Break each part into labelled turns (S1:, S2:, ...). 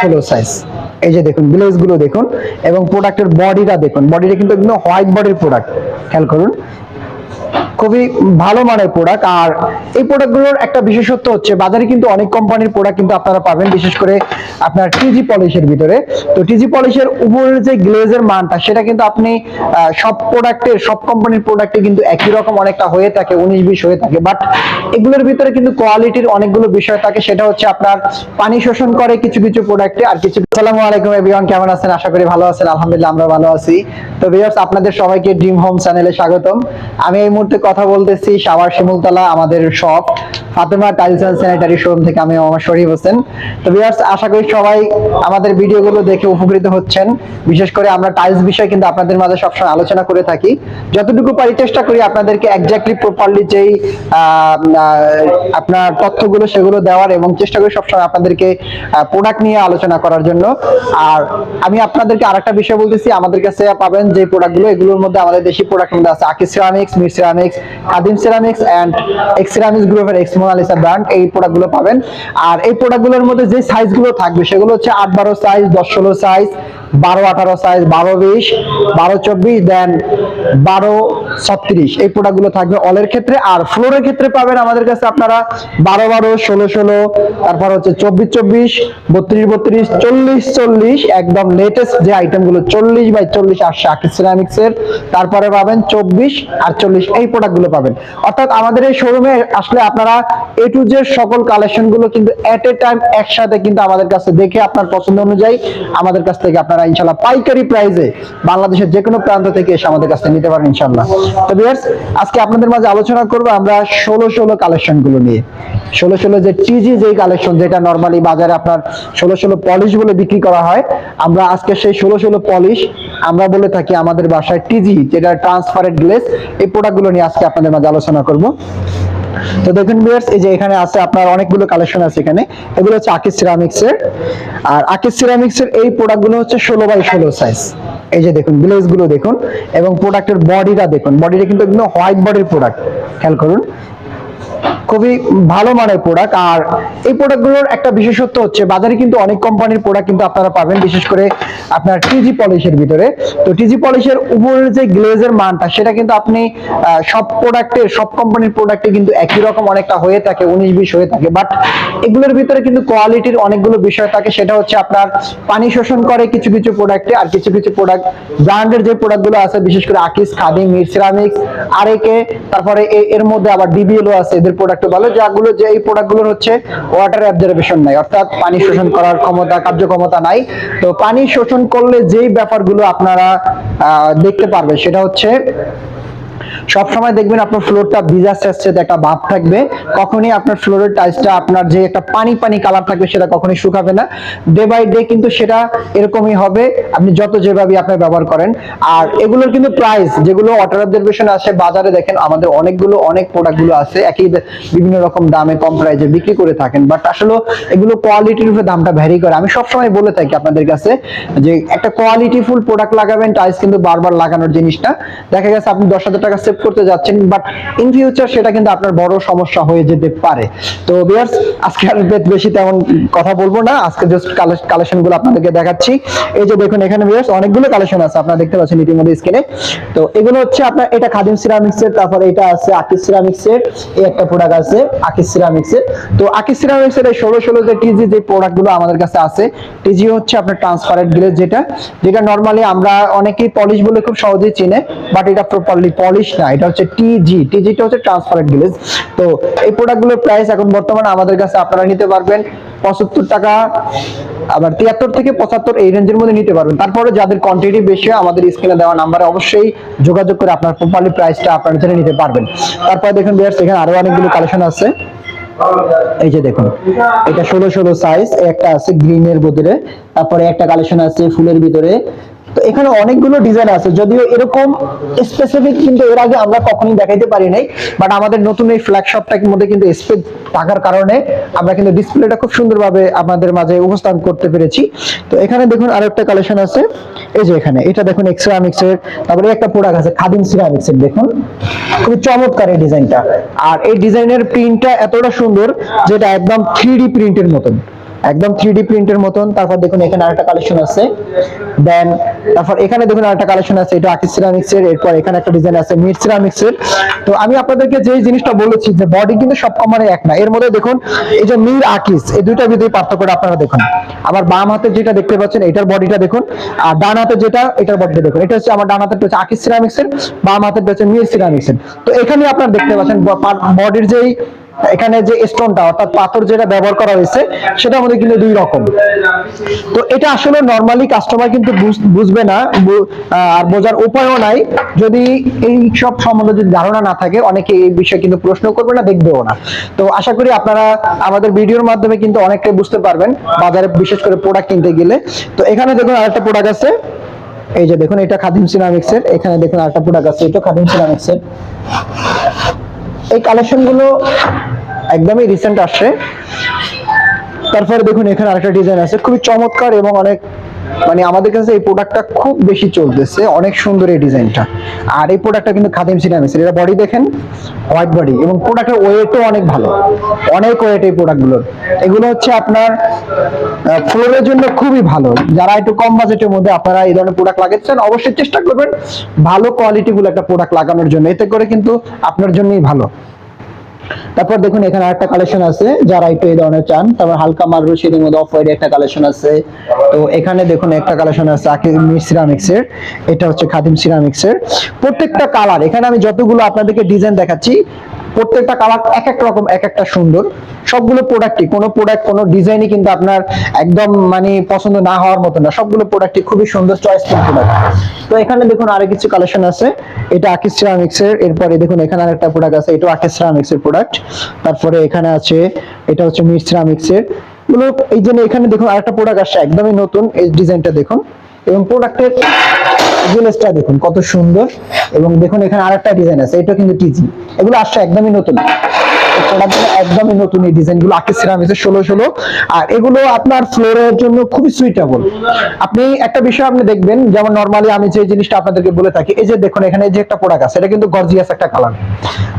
S1: ষোলো সাইজ এই যে দেখুন গ্লেজগুলো দেখুন, এবং প্রোডাক্টের বডিটা দেখুন। বডিটা কিন্তু একদম হোয়াইট বডির প্রোডাক্ট খেয়াল করুন। খুবই ভালো মানের প্রোডাক্ট আর এই প্রোডাক্টগুলোর একটা বিশেষত্ব হচ্ছে, বাজারে কিন্তু অনেক কোম্পানির প্রোডাক্ট কিন্তু আপনারা পাবেন, বিশেষ করে আপনার টিজি পলিশের ভিতরে। তো টিজি পলিশের উপরের যে গ্লেজের মানটা, সেটা কিন্তু আপনি সব প্রোডাক্টের সব কোম্পানির প্রোডাক্টে কিন্তু একই রকম অনেকটা হয়ে থাকে, উনিশ, বিশ হয়ে থাকে। বাট এগুলোর ভিতরে কিন্তু কোয়ালিটির অনেকগুলো বিষয় থাকে, সেটা হচ্ছে আপনার পানি শোষণ করে কিছু কিছু প্রোডাক্টে আর কিছু, আসসালামু আলাইকুম এভরিওয়ান কেমন আছেন? আশা করি ভালো আছেন, আলহামদুলিল্লাহ আমরা ভালো আছি। তো ভিউয়ার্স আপনাদের সবাইকে ড্রিম হোম চ্যানেলে স্বাগতম। আমি এই মুহূর্তে কথা বলতেছি সাবার শিমুলতলা আমাদের shop Fatema tiles and sanitary showroom থেকে আমি আমার শরীফ হোসেন। তো ভিউয়ার্স, আশা করি সবাই আমাদের ভিডিওগুলো দেখে উপকৃত হচ্ছেন। বিশেষ করে আমরা টাইলস বিষয়ে কিন্তু আপনাদের মাঝে সবসময় আলোচনা করে থাকি। যতটুকু পারি চেষ্টা করি আপনাদেরকে এক্স্যাক্টলি প্রপারলি যেই আপনার তথ্যগুলো সেগুলো দেওয়ার এবং চেষ্টা করি সবসময় আপনাদেরকে প্রোডাক্ট নিয়ে আলোচনা করার জন্য। আর আমি আপনাদেরকে আরেকটা বিষয় বলতেছি, আমাদের কাছে পাবেন যে প্রোডাক্টগুলো এগুলোর মধ্যে আমাদের দেশি প্রোডাক্ট মধ্যে আছে Akij ceramics Mir ceramics Khadim ceramics and X ceramics গ্রুপের এক্স মোনালিসা ব্র্যান্ড এই প্রোডাক্টগুলো পাবেন। আর এই প্রোডাক্টগুলোর মধ্যে যে সাইজগুলো থাকবে, সেগুলো হচ্ছে আট বারো সাইজ দশ ষোলো সাইজ বারো আঠারো সাইজ বারো বিশ, বারো চব্বিশ দেন বারো ছত্রিশ। এই প্রোডাক্টগুলো থাকবে অলের ক্ষেত্রে। আর ফ্লোরের ক্ষেত্রে পাবেন আমাদের কাছে আপনারা বারো বারো, ষোলো ষোলো, তারপর হচ্ছে চব্বিশ চব্বিশ, বত্রিশ বত্রিশ, চল্লিশ চল্লিশ, একদম লেটেস্ট যে আইটেমগুলো চল্লিশ বাই চল্লিশ আসছে আকিস সিরামিক্স এর তারপরে পাবেন চব্বিশ আর চল্লিশ এই প্রোডাক্টগুলো পাবেন। অর্থাৎ আমাদের এই শোরুমে আসলে আপনারা এ টু জেড সকল কালেকশনগুলো কিন্তু এট এ টাইম একসাথে কিন্তু আমাদের কাছে দেখে আপনার পছন্দ অনুযায়ী আমাদের কাছ থেকে আপনারা ইনশাল্লাহ পাইকারি প্রাইসে বাংলাদেশের যে কোনো প্রান্ত থেকে এসে আমাদের কাছ নিতে পারেন ইনশাল্লাহ তো ভিউয়ার্স আজকে আপনাদের মাঝে আলোচনা করব আমরা ষোলো ষোলো কালেকশনগুলো নিয়ে। ষোলো ষোলো যে টিজি যে কালেকশন যেটা নর্মালি বাজারে আপনার ষোলো ষোলো পলিশ বলে বিক্রি করা হয়, আমরা আজকে সেই ষোলো ষোলো পলিশ আমরা বলে থাকি আমাদের বাসায় টিজি যেটা ট্রান্সপারেন্ট গ্লেস এই প্রোডাক্টগুলো নিয়ে আজকে আপনাদের মাঝে আলোচনা করব। তো দেখুন ভিউয়ার্স এই যে এখানে আছে আপনার অনেকগুলো কালেকশন আছে এখানে। এগুলো হচ্ছে আকিস সিরামিক্স এর। আর আকিস সিরামিক্স এর এই প্রোডাক্টগুলো হচ্ছে ষোলো বাই ষোলো সাইজ এই যে দেখুন ব্লেজগুলো দেখুন এবং প্রোডাক্টের বডিটা দেখুন। বডিটা কিন্তু একদম হোয়াইট বডির প্রোডাক্ট খেয়াল করুন। খুবই ভালো মানের প্রোডাক্ট আর এই প্রোডাক্টগুলোর একটা বিশেষত্ব হচ্ছে, বাজারে কিন্তু অনেক কোম্পানির প্রোডাক্ট কিন্তু আপনারা পাবেন, বিশেষ করে আপনার টিজি পলিশের ভিতরে। তো টিজি পলিশের উপরের যে গ্লেজের মানটা, সেটা কিন্তু আপনি সব প্রোডাক্টে সব কোম্পানির প্রোডাক্টে কিন্তু একই রকম অনেকটা হয়ে থাকে, উনিশ, বিশ হয়ে থাকে। বাট এগুলোর ভিতরে কিন্তু কোয়ালিটির অনেকগুলো বিষয় থাকে, সেটা হচ্ছে আপনার পানি শোষণ করে কিছু কিছু প্রোডাক্টে আর কিছু কিছু প্রোডাক্ট ব্র্যান্ডের যে প্রোডাক্টগুলো আছে, বিশেষ করে আকিস খাদি সিরামিক্স আরেকে তারপরে এর মধ্যে আবার ডিবিএলও আছে, এদের প্রোডাক্ট ভালো, যাগুলো যে এই প্রোডাক্টগুলোর হচ্ছে ওয়াটার অ্যাবজারভেশন নাই, অর্থাৎ পানি শোষণ করার ক্ষমতা, কার্যক্ষমতা নাই। তো পানি শোষণ করলে যেই ব্যাপারগুলো আপনারা দেখতে পারবেন, সেটা হচ্ছে সব সময় দেখবেন আপনার ফ্লোরটা ভিজা স্যাঁতস্যাঁতে একটা ভাব থাকবে। কখনই আপনার ফ্লোরের টাইলসটা আপনার যে একটা পানি পানি কালার থাকবে সেটা কখনোই শুকাবে না। ডে বাই ডে কিন্তু সেটা এরকমই হবে। আপনি যত যেভাবে আপনি ব্যবহার করেন। আর এগুলোর কিন্তু প্রাইস যেগুলো ওয়াটার অবজারভেশন আছে, বাজারে দেখেন আমাদের অনেকগুলো, অনেক প্রোডাক্টগুলো আছে। একই বিভিন্ন রকম দামে কম প্রাইসে বিক্রি করে থাকেন। বাট আসলে এগুলো কোয়ালিটির উপরে দামটা ভ্যারি করে। আমি সবসময় বলে থাকি আপনাদের কাছে যে একটা কোয়ালিটি ফুল প্রোডাক্ট লাগাবেন টাইলস কিন্তু বারবার লাগানোর জিনিসটা। দেখা গেছে আপনি দশ হাজার টাকা সেভ করতে যাচ্ছেন বাট ইন ফিউচার সেটা কিন্তু আপনার বড় সমস্যা হয়ে যেতে পারে। তো বিয়ার্স আজকে আর বেশি তেমন কথা বলব না। আজকে জাস্ট কালেকশনগুলো আপনাদেরকে দেখাচ্ছি। এই যে দেখুন এখানে বিয়ার্স অনেকগুলো কালেকশন আছে, আপনারা দেখতে পাচ্ছেন ইতিমধ্যে স্ক্রিনে তো এগুলো হচ্ছে আপনার, এটা খাদিম সিরামিক্স এর তারপরে এটা আছে আকিস সিরামিক্স এর এই একটা প্রোডাক্ট আছে আকিস সিরামিক্স এর তো আকিস সিরামিক্স এর ষোলো ষোলো যে টিজি যে প্রোডাক্টগুলো আমাদের কাছে আছে টিজি হচ্ছে আপনার ট্রান্সপারেন্ট গ্লেজ যেটা যেটা নর্মালি আমরা অনেকেই পলিশ বলে খুব সহজেই চিনে বাট এটা প্রপারলি পলিশ না এটা হচ্ছে টিজি টিজিটা হচ্ছে ট্রান্সপারেন্ট গ্লেজ তো এই প্রোডাক্টগুলোর প্রাইস এখন বর্তমানে আমাদের কাছে আপনারা নিতে পারবেন পঁচাত্তর টাকা আবার তিয়াত্তর থেকে পঁচাত্তর এই রেঞ্জের মধ্যে নিতে পারবেন। তারপরে যাদের কোয়ান্টিটি বেশি হয়, আমাদের স্ক্রিনে দেওয়া নাম্বারে অবশ্যই যোগাযোগ করে আপনার প্রপারলি প্রাইসটা আপনারা জেনে নিতে পারবেন। তারপরে দেখুন বিয়ার্স এখানে আরও অনেকগুলো কালেকশন আছে। এই যে দেখুন এটা ষোলো ষোলো সাইজ একটা আছে গ্রিনের ভিতরে তারপরে একটা কালেকশন আছে ফুলের ভিতরে। তো এখানে অনেকগুলো ডিজাইন আছে, যদিও এরকম স্পেসিফিক কিন্তু এর আগে আমরা কখনোই দেখাইতে পারি নাই বাট আমাদের নতুন এই ফ্ল্যাগশপটার মধ্যে কিন্তু স্পেস থাকার কারণে আমরা কিন্তু ডিসপ্লেটা খুব সুন্দরভাবে আপনাদের মাঝে উপস্থাপন করতে পেরেছি। তো এখানে দেখুন আরেকটা কালেকশন আছে, এই যে এখানে, এটা দেখুন এক্সরামিক্স এর, তারপরে একটা প্রোডাক্ট আছে খাদিম সিরামিক্স এর, দেখুন। খুবই চমৎকার এই ডিজাইনটা আর এই ডিজাইনের প্রিন্টটা এতটা সুন্দর যেটা একদম থ্রি প্রিন্টের মতন। একদম থ্রি প্রিন্টের মতন, তারপর দেখুন এখানে আরেকটা কালেকশন আছে দেন তারপর এখানে দেখুন আরেকটা কালেকশন আছে, এটা আকিস সিরামিক্স এর এরপর এখানে একটা ডিজাইন আছে মিড সিরামিক্স এর তো আমি আপনাদেরকে যে জিনিসটা বলেছি যে বডি কিন্তু সব কোম্পানি এক না, এর মধ্যে দেখুন এই যে মির আকিস এই দুইটার ভিতরে পার্থক্যটা আপনারা দেখুন। আমার বাম হাতে যেটা দেখতে পাচ্ছেন, এটার বডিটা দেখুন, আর ডান হাতে যেটা, এটার বডিটা দেখুন। এটা হচ্ছে আমার ডান হাতের হচ্ছে আকিস সিরামিক্স এর বাম হাতের হচ্ছে মির সিরামিক্স এর তো এখানে আপনারা দেখতে পাচ্ছেন বডির যেই এখানে যে স্টোনটা অর্থাৎ পাথর যেটা ব্যবহার করা হয়েছে, সেটা মধ্যে কিন্তু দুই রকম। তো এটা আসলে নরমালি কাস্টমার কিন্তু বুঝবে না আর বোঝার উপায়ও নাই। যদি এই সব সম্বন্ধে যদি ধারণা না থাকে, অনেকে এই বিষয়ে কিন্তু প্রশ্ন করবে না, দেখবেও না। তো আশা করি আপনারা আমাদের ভিডিওর মাধ্যমে কিন্তু অনেকটাই বুঝতে পারবেন, বাজারে বিশেষ করে প্রোডাক্ট কিনতে গেলে। তো এখানে দেখুন আরেকটা প্রোডাক্ট আছে। এই যে দেখুন, এটা খাদিম সিরামিক্স এর এখানে দেখুন আরেকটা প্রোডাক্ট আছে, এটা খাদিম সিরামিক্স এর এই কালেকশনগুলো একদমই রিসেন্ট আসছে। তারপরে দেখুন, এখানে আরেকটা ডিজাইন আছে। খুবই চমৎকার এবং অনেক মানে আমাদের কাছে এই প্রোডাক্টটা খুব বেশি চলতেছে। অনেক সুন্দর এই ডিজাইনটা আর এই প্রোডাক্টটা কিন্তু খাদিম সিরামিক্স এটা বডি দেখেন হোয়াইট বডি এবং প্রোডাক্টের ওয়েটও অনেক ভালো। অনেক ওয়েট এই প্রোডাক্টগুলোর এগুলো হচ্ছে আপনার ফ্লোরের জন্য খুবই ভালো। যারা একটু কম বাজেটের মধ্যে আপনারা এই ধরনের প্রোডাক্ট লাগাচ্ছেন অবশ্যই চেষ্টা করবেন ভালো কোয়ালিটি গুলো একটা প্রোডাক্ট লাগানোর জন্য। এতে করে কিন্তু আপনার জন্যই ভালো। তারপর দেখুন, এখানে একটা কালেকশন আছে, যারা একটু এই ধরনের চান, তারপর হালকা মার্বেল শেডের মধ্যে অফ হোয়াইট একটা কালেকশন আছে। তো এখানে দেখুন, একটা কালেকশন আছে আকিম সিরামিক্স এর। এটা হচ্ছে খাদিম সিরামিক্স এর। প্রত্যেকটা কালার এখানে আমি যতগুলো আপনাদেরকে ডিজাইন দেখাচ্ছি প্রত্যেকটা কালার এক এক রকম, এক একটা সুন্দর। সবগুলো প্রোডাক্টই কোনো প্রোডাক্ট কোনো ডিজাইনই কিন্তু আপনার একদম মানে পছন্দ না হওয়ার মতো না। সবগুলো প্রোডাক্টই খুবই সুন্দর চয়েসফুল প্রোডাক্ট তো এখানে দেখুন আরও কিছু কালেকশন আছে। এটা আকিস সিরামিক্স এর, এরপরে দেখুন এখানে আরেকটা প্রোডাক্ট আছে এটা আকিস সিরামিক্স এর প্রোডাক্ট তারপরে এখানে আছে, এটা হচ্ছে মিড সিরামিক্স এর। এই জন্য এখানে দেখুন আরেকটা প্রোডাক্ট আসছে, একদমই নতুন, এই ডিজাইনটা দেখুন। এবং প্রোডাক্টের জিনিসটা দেখুন, কত সুন্দর। এবং দেখুন এখানে আরেকটা ডিজাইন আছে এটা কিন্তু টিজি এগুলো আসছে একদমই নতুন। একদমই নতুন এই ডিজাইনগুলো আকিস সিরামিক্সের ষোলো ষোলো। আর এগুলো আপনার ফ্লোরের জন্য খুবই সুইটেবল আপনি একটা বিষয় আপনি দেখবেন, যেমন নর্মালি আমি যে জিনিসটা আপনাদেরকে বলে থাকি, এই যে দেখুন, এখানে যে একটা প্রোডাক্ট আছে, এটা কিন্তু গর্জিয়াস একটা কালার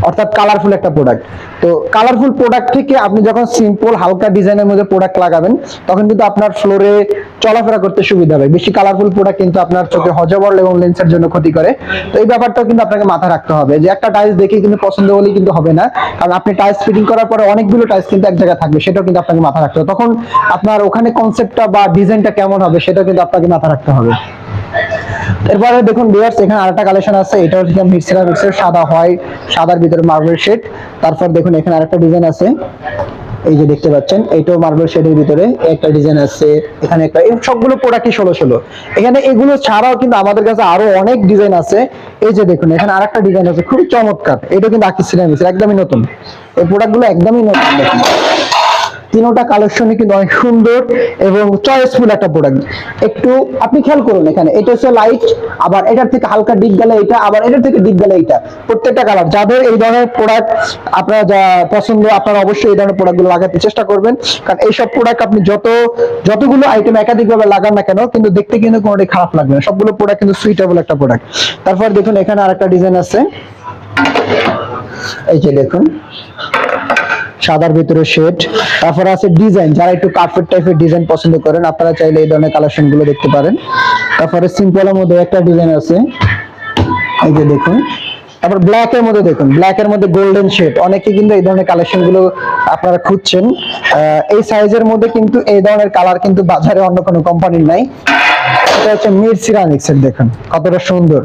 S1: অর্থাৎ কালারফুল একটা প্রোডাক্ট তো কালারফুল প্রোডাক্ট থেকে আপনি যখন সিম্পল হালকা ডিজাইনের মধ্যে প্রোডাক্ট লাগাবেন, তখন কিন্তু আপনার ফ্লোরে চলাফেরা করতে সুবিধা হবে। বেশি কালারফুল প্রোডাক্ট কিন্তু আপনার চোখে হজবল এবং লেন্সের জন্য ক্ষতি করে। তো এই ব্যাপারটাও কিন্তু আপনাকে মাথায় রাখতে হবে যে একটা টাইলস দেখে কিন্তু পছন্দ হলেই কিন্তু হবে না। কারণ আপনি টাইলস ফিটিং করার পরে অনেকগুলো টাইলস কিন্তু এক জায়গায় থাকবে, সেটাও কিন্তু আপনাকে মাথা রাখতে হবে। তখন আপনার ওখানে কনসেপ্টটা বা ডিজাইনটা কেমন হবে, সেটাও কিন্তু আপনাকে মাথা রাখতে হবে। এরপরে দেখুন বিয়ার্স এখানে আরেকটা কালেকশন আছে এটা হচ্ছে মিক্সার মিক্সার সাদা হয়, সাদার ভিতরে মার্বেল শেড তারপর দেখুন এখানে আরেকটা ডিজাইন আছে। এই যে দেখতে পাচ্ছেন এইটাও মার্বেল শেডের ভিতরে একটা ডিজাইন আছে, এখানে একটা সবগুলো প্রোডাক্টই ষোলো ষোলো। এখানে এগুলো ছাড়াও কিন্তু আমাদের কাছে আরও অনেক ডিজাইন আছে। এই যে দেখুন, এখানে আর একটা ডিজাইন আছে, খুবই চমৎকার। এটা কিন্তু আকিস সিরামিক্স একদমই নতুন। এই প্রোডাক্টগুলো একদমই নতুন। তিনোটা কালেকশনই কিন্তু অনেক সুন্দর এবং চয়েসফুল একটা প্রোডাক্ট একটু আপনি খেয়াল করুন এখানে, এটা হচ্ছে লাইট আবার এটার থেকে হালকা ডিপ গেলে এটা, আবার এটার থেকে ডিপ গেলে এটা। প্রত্যেকটা কালার যাদের এই ধরনের প্রোডাক্ট আপনারা যা পছন্দ, আপনারা অবশ্যই এই ধরনের প্রোডাক্টগুলো লাগাতে চেষ্টা করবেন। কারণ এইসব প্রোডাক্ট আপনি যত, যতগুলো আইটেম একাধিকভাবে লাগান না কেন, কিন্তু দেখতে কিন্তু কোনোটাই খারাপ লাগবে না। সবগুলো প্রোডাক্ট কিন্তু সুইটেবল একটা প্রোডাক্ট তারপর দেখুন এখানে আরেকটা ডিজাইন আছে। এই যে দেখুন। সাদার ভিতরে শেড। তারপর আছে ডিজাইন, যারা একটু কার্পেট টাইপের ডিজাইন পছন্দ করেন, আপনারা চাইলে এই ধরনের কালেকশনগুলো দেখতে পারেন। তারপরে সিম্পলের মধ্যে একটা ডিজাইন আছে। এই যে দেখুন। তারপর ব্ল্যাক এর মধ্যে দেখুন ব্ল্যাক এর মধ্যে গোল্ডেন শেড অনেকে কিন্তু এই ধরনের কালেকশনগুলো আপনারা খুঁজছেন। এই সাইজের মধ্যে কিন্তু এই ধরনের কালার কিন্তু বাজারে অন্য কোনো কোম্পানির নাই। এটা হচ্ছে মির সিরামিক্স এর দেখুন, কতটা সুন্দর।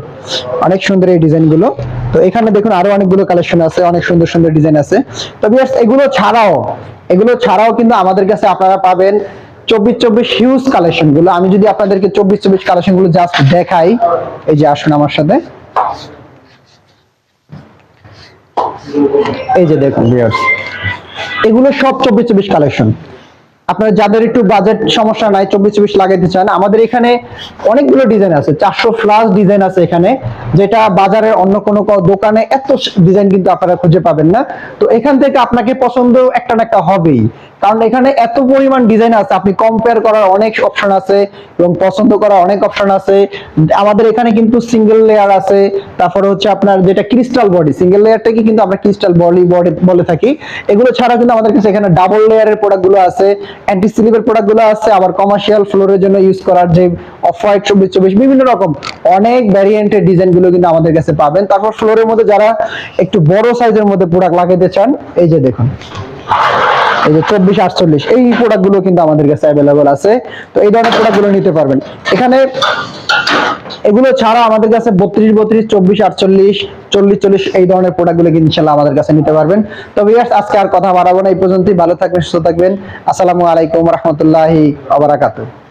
S1: অনেক সুন্দর এই ডিজাইনগুলো। তো এখানে দেখুন আরও অনেকগুলো কালেকশন আছে অনেক সুন্দর সুন্দর ডিজাইন আছে। তো viewers, এগুলো ছাড়াও এগুলো ছাড়াও কিন্তু আমাদের কাছে আপনারা পাবেন চব্বিশ চব্বিশ হিউজ কালেকশনগুলো। আমি যদি আপনাদেরকে চব্বিশ চব্বিশ কালেকশনগুলো জাস্ট দেখাই এই যে আসুন আমার সাথে। এই যে দেখুন এগুলো সব চব্বিশ চব্বিশ কালেকশন আপনারা যাদের একটু বাজেট সমস্যা নাই, চব্বিশ চব্বিশ লাগাইতে চান, আমাদের এখানে অনেকগুলো ডিজাইন আছে, চারশো প্লাস ডিজাইন আছে এখানে, যেটা বাজারের অন্য কোনো দোকানে এত ডিজাইন কিন্তু আপনারা খুঁজে পাবেন না। তো এখান থেকে আপনাকে পছন্দ একটা না একটা হবেই। কারণ এখানে এত পরিমাণ ডিজাইন আছে। আপনি কম্পেয়ার করার অনেক অপশন আছে এবং পছন্দ করার অনেক অপশন আছে। আমাদের এখানে কিন্তু সিঙ্গেল লেয়ার আছে। তারপরে হচ্ছে আপনার যেটা ক্রিস্টাল বডি সিঙ্গেল লেয়ারটাকে কিন্তু আমরা ক্রিস্টাল বডি বডি বলে থাকি। এগুলো ছাড়া কিন্তু আমাদের কাছে এখানে ডাবল লেয়ারের প্রোডাক্টগুলো আছে অ্যান্টি স্লিপের প্রোডাক্টগুলো আছে, আবার কমার্শিয়াল ফ্লোরের জন্য ইউজ করার যে অফ হোয়াইট চব্বিশ চব্বিশ বিভিন্ন রকম অনেক ভ্যারিয়েন্টের ডিজাইনগুলো কিন্তু আমাদের কাছে পাবেন। তারপর ফ্লোরের মধ্যে যারা একটু বড় সাইজের মধ্যে প্রোডাক্ট লাগাতে চান, এই যে দেখুন। এই যে চব্বিশ আটচল্লিশ, এই প্রোডাক্টগুলো কিন্তু আমাদের কাছে অ্যাভেলেবল আছে। তো এই ধরনের প্রোডাক্টগুলো নিতে পারবেন। এখানে এগুলো ছাড়া আমাদের কাছে বত্রিশ বত্রিশ, চব্বিশ, আটচল্লিশ, চল্লিশ চল্লিশ এই ধরনের প্রোডাক্টগুলো কিন্তু ইনশাল্লাহ আমাদের কাছে নিতে পারবেন। তো ভিউয়ার্স আজকে আর কথা বাড়াবো না, এই পর্যন্তই। ভালো থাকবেন, সুস্থ থাকবেন। আসসালামু আলাইকুম রহমতুল্লাহি আবরাকাতুহ